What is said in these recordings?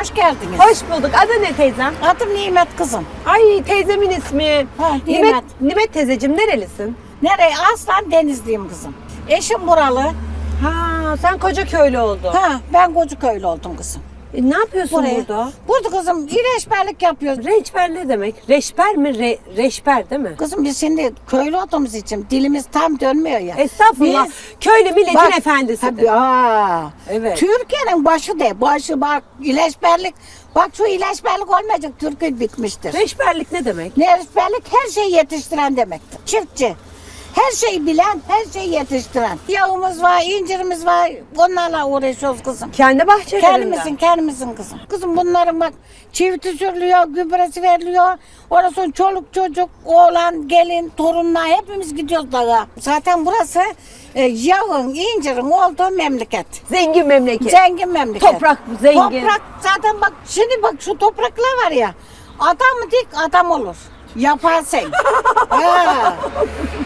hoş geldiniz. Hoş bulduk. Adı ne teyzem? Adım Nimet kızım. Ay teyzemin ismi. Ha, Nimet. Nimet. Nimet teyzeciğim nerelisin? Nereye? Aslan Denizliyim kızım. Eşim buralı. Ha sen koca köylü oldun. Ha, ben Kocaköylü oldum kızım. E, ne yapıyorsun Buraya. burada? Burada kızım ileşberlik yapıyoruz. Reçber ne demek? Reçber mi? Re, reçber değil mi? Kızım biz şimdi köylü olduğumuz için dilimiz tam dönmüyor ya. Estağfurullah. Biz- Köylü milletin Bak, efendisidir. Tabii, aa. Evet. Türkiye'nin başı de, başı bak ileşberlik. Bak şu ileşberlik olmayacak, Türkiye bitmiştir. Reçberlik ne demek? Neresberlik her şeyi yetiştiren demektir. Çiftçi. Her şeyi bilen, her şeyi yetiştiren. Yağımız var, incirimiz var. Onlarla uğraşıyoruz kızım. Kendi bahçelerinden. Kendimizin, kendimizin kızım. Kızım bunların bak çiviti sürülüyor, gübresi veriliyor. Orası çoluk çocuk, oğlan, gelin, torunlar hepimiz gidiyoruz dağa. Zaten burası e, yağın, incirin olduğu memleket. Zengin memleket. Zengin memleket. Toprak zengin. Toprak zaten bak şimdi bak şu topraklar var ya. Adam dik adam olur. Yaparsan. ha.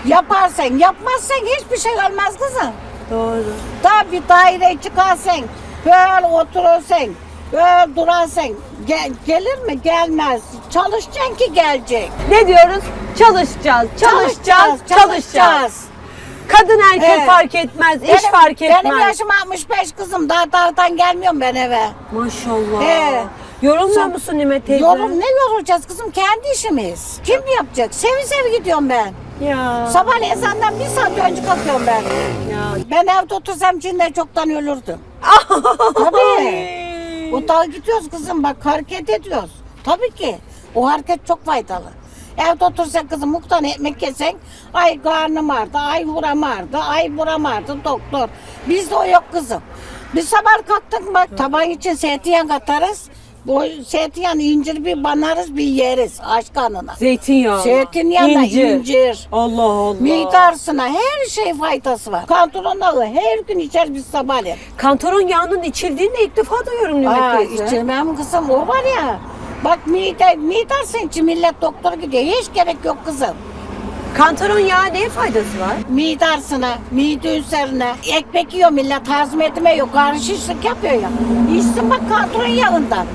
Yaparsan, yapmazsan hiçbir şey olmaz kızım. Doğru. Daha bir daire çıkarsan, böyle oturursan, böyle durarsan gel- gelir mi? Gelmez. Çalışacaksın ki gelecek. Ne diyoruz? Çalışacağız, çalışacağız, çalışacağız. Kadın erkek Evet. fark etmez, iş Benim- fark etmez. Benim yaşım 65 kızım. Daha dağdan gelmiyorum ben eve. Maşallah. He. Yorulmuyor Sen- musun Nimet teyze? Yorum ne yorulacağız kızım? Kendi işimiz. Kim yapacak? Sevi sevi gidiyorum ben. Ya. Sabah ezandan bir saat önce kalkıyorum ben. Ya. Ben evde otursam şimdi çoktan ölürdüm. Tabii. O dağa gidiyoruz kızım bak hareket ediyoruz. Tabii ki. O hareket çok faydalı. Evde otursak kızım muktan ekmek yesen ay karnım ağrıdı, ay buram ağrıdı, ay buram ağrıdı doktor. Bizde o yok kızım. Biz sabah kalktık bak taban için zeytinyağı katarız. Bu zeytinyağı incir bir banarız bir yeriz aç kanına. Zeytinyağı. Zeytinyağına incir. Allah Allah. Mide ağrısına her şey faydası var. Kantaron ağı her gün içer biz sabahleyin. Kantaron yağının içildiğini ilk defa duyuyorum Nimet Aa, teyze. içirmem kızım o var ya. Bak mide, ağrısı için millet doktora gidiyor. Hiç gerek yok kızım. Kantaron yağı neye faydası var? Mide ağrısına, mide ülserine. Ekmek yiyor millet hazmetmiyor. Karı şişlik yapıyor ya. İçsin bak kantaron yağından.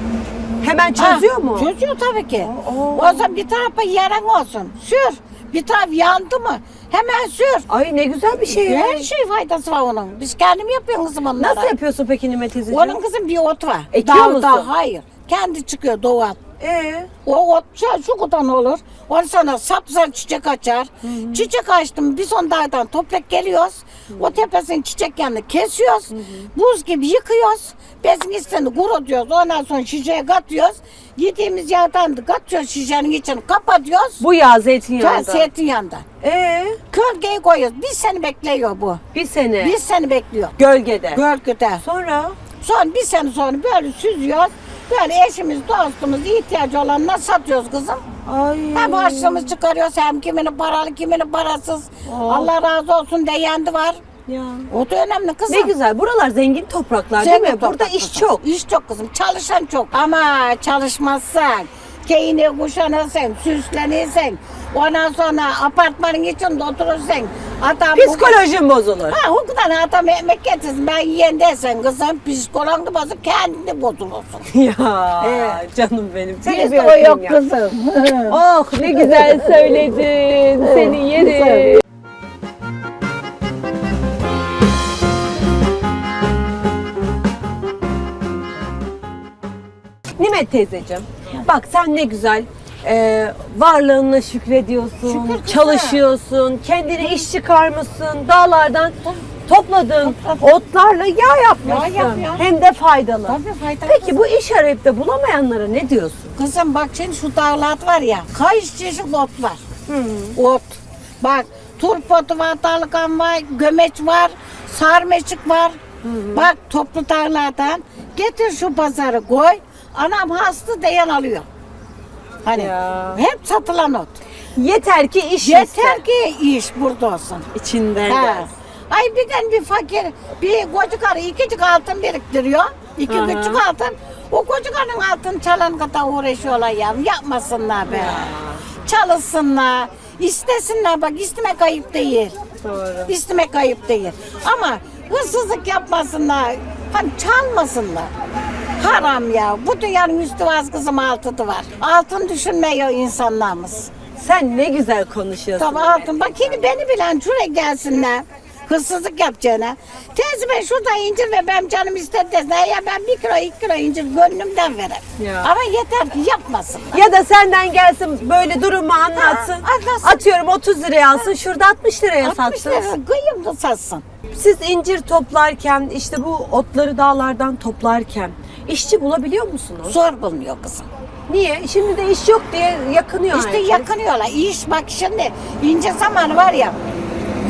Hemen çözüyor Ha, mu? Çözüyor tabii ki. Oo. O zaman bir tarafa yaren olsun. Sür. Bir taraf yandı mı hemen sür. Ay ne güzel bir şey ya. Her şey faydası var onun. Biz kendim yapıyoruz kızım onları. Nasıl yapıyorsun peki Nimet teyzeciğim? Onun kızım bir ot var. Ekiyor Dağda, musun? hayır. Kendi çıkıyor doğal. Ee? O ot şu, şu kadar olur. Ondan sonra sapsarı çiçek açar. Çiçek açtım biz on dağdan toprak geliyoruz. O tepesinin çiçek yanını kesiyoruz. Buz gibi yıkıyoruz. Bezin üstünü kurutuyoruz. Ondan sonra şişeye katıyoruz. Yediğimiz yağdan da katıyoruz şişenin içini kapatıyoruz. Bu yağ Ta zeytinyağında. Ee? Gölgeyi koyuyoruz. Bir sene bekliyor bu. Bir sene. Bir sene bekliyor. Gölgede. Gölgede. Sonra? Sonra bir sene sonra böyle süzüyoruz. Böyle eşimiz, dostumuz, ihtiyacı olanlar satıyoruz kızım. Ay. Hem harçlığımız çıkarıyoruz hem kimini paralı kimini parasız. Oh. Allah razı olsun diyendi var. Ya. O da önemli kızım. Ne güzel. Buralar zengin topraklar Zengin değil mi? Burada toprak iş kızım. çok. İş çok kızım. Çalışan çok. Ama çalışmazsan, keyini kuşanırsan, süslenirsen, ondan sonra apartmanın içinde oturursan, adam... Psikolojin bozulur. Ha hukudan adam ekmek getirsin ben yiyen dersen kızım psikolojin de bozuk kendini bozulursun. ya Evet. canım benim. Seni Bizde bir o yok ya. kızım. Oh ne güzel söyledin. Seni yerim. Nimet teyzeciğim, bak sen ne güzel e, varlığına şükrediyorsun, Şükür kızım. çalışıyorsun, kendine iş çıkarmışsın, dağlardan topladığın Topladım. otlarla yağ yapmışsın. Yağ yapıyorum. Hem de faydalı. Tabii faydalı. Peki bu iş arayıp da bulamayanlara ne diyorsun? Kızım bak şimdi şu dağlar var ya kaç çeşit ot var. Ot. Bak turp otu var, dalgan var, gömeç var, sarmeçik var. Bak toplu dağlardan getir şu pazarı koy. Anam hasta diyen alıyor. Hani Ya. hep satılan ot. Yeter ki iş iste. Yeter ki iş burada olsun. İçinden Ha. gelsin. Ay birden bir fakir bir koca karı ikicik altın biriktiriyor. İki Aha. küçük altın. O koca karının altın çalan kadar uğraşıyorlar ya. Yapmasınlar be. Çalışsınlar. istesinler bak istemek ayıp değil. Doğru. İstemek ayıp değil. Ama hırsızlık yapmasınlar. Hani çalmasınlar. Haram ya. Bu dünyanın üstü var kızım altı var. Altın düşünmüyor insanlarımız. Sen ne güzel konuşuyorsun. Tamam altın. Bak yine beni bilen şuraya gelsinler. Hırsızlık yapacağına. Teyze ben şurada incir ve benim canım istedi desinler. Ya ben bir kilo iki kilo incir gönlümden veririm. Ya. Ama yeter ki yapmasınlar. Ya da senden gelsin böyle durumu anlatsın. Ha, anlatsın. Atıyorum 30 liraya alsın şurada 60 liraya 60 satsın. lira kıyım da satsın. Siz incir toplarken işte bu otları dağlardan toplarken işçi bulabiliyor musunuz? Zor bulunuyor kızım. Niye? Şimdi de iş yok diye yakınıyor İşte herkes. yakınıyorlar. İş bak şimdi ince zamanı var ya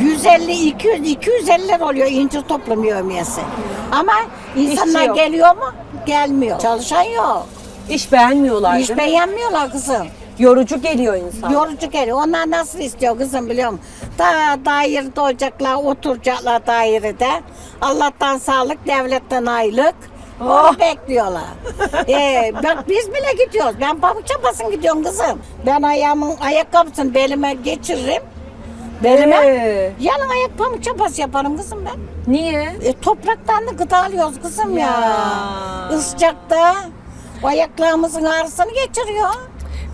150 200 250 lira oluyor incir toplam yövmiyesi. Ama insanlar yok. geliyor mu? Gelmiyor. Çalışan yok. İş beğenmiyorlar. İş değil mi? beğenmiyorlar kızım. Yorucu geliyor insan. Yorucu geliyor. Onlar nasıl istiyor kızım biliyor musun? Da dairede olacaklar, oturacaklar dairede. Allah'tan sağlık, devletten aylık. Onu Oh. bekliyorlar. ee, bak biz bile gidiyoruz. Ben pamuk çapasın gidiyorum kızım. Ben ayağımın ayakkabısını belime geçiririm. Belime. Ee, Yalın ayak pamuk çapası yaparım kızım ben. niye? E, topraktan da gıda alıyoruz kızım ya. Ya. Iscakta o ayaklarımızın ağrısını geçiriyor.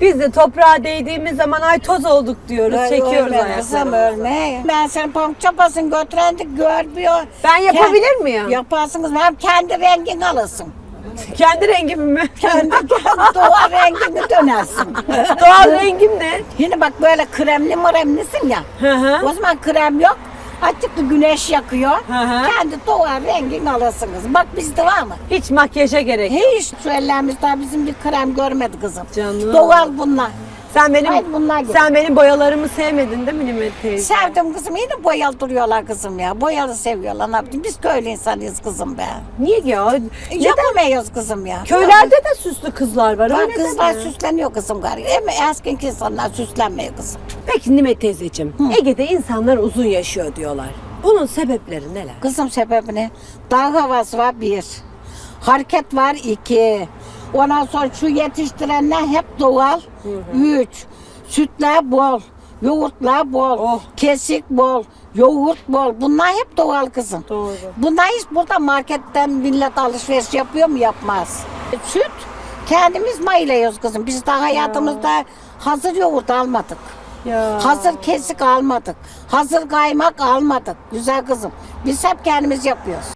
Biz de toprağa değdiğimiz zaman ay toz olduk diyoruz. Ay, çekiyoruz ayaklarımızı. ölme. Ben senin pamuk çapasını götürendik görmüyor. Ben yapabilir miyim? Yaparsınız. Hem kendi rengini alırsın. Kendi rengimi mi? Kendi, kendi doğal rengini dönersin. Doğal rengim ne? Yine bak böyle kremli mremlisin ya. Hı hı. O zaman krem yok. Açıklı güneş yakıyor. Hı hı. Kendi doğal rengini alırsınız. Bak bizde var mı? Hiç makyaja gerek. yok. Hiç şu ellerimizde daha bizim bir krem görmedi kızım. Canım. Doğal bunlar. Sen benim Hayır, bunlar gibi. sen benim boyalarımı sevmedin değil mi Nimet teyze? Sevdim kızım. Yine boyalı duruyorlar kızım ya. Boyalı seviyorlar. Ne yapayım? Biz köylü insanıyız kızım be. Niye ya? Neden? Yapamıyoruz kızım ya. Köylerde de süslü kızlar var. Bak öyle kızlar deme. süsleniyor kızım gari. Ama eski insanlar süslenmiyor kızım. Peki Nimet teyzeciğim, Ege'de insanlar uzun yaşıyor diyorlar. Bunun sebepleri neler? Kızım sebebini dağ havası var bir. Hareket var iki. Ondan sonra şu yetiştirenler hep doğal. Üç. Sütler bol. Yoğurtlar bol. Oh. Kesik bol. Yoğurt bol. Bunlar hep doğal kızım. Doğru. Bunlar hiç burada marketten millet alışveriş yapıyor mu? Yapmaz. Süt kendimiz mayılıyoruz kızım. Biz daha hayatımızda hazır yoğurt almadık. Ya. Hazır kesik almadık. Hazır kaymak almadık. Güzel kızım. Biz hep kendimiz yapıyoruz.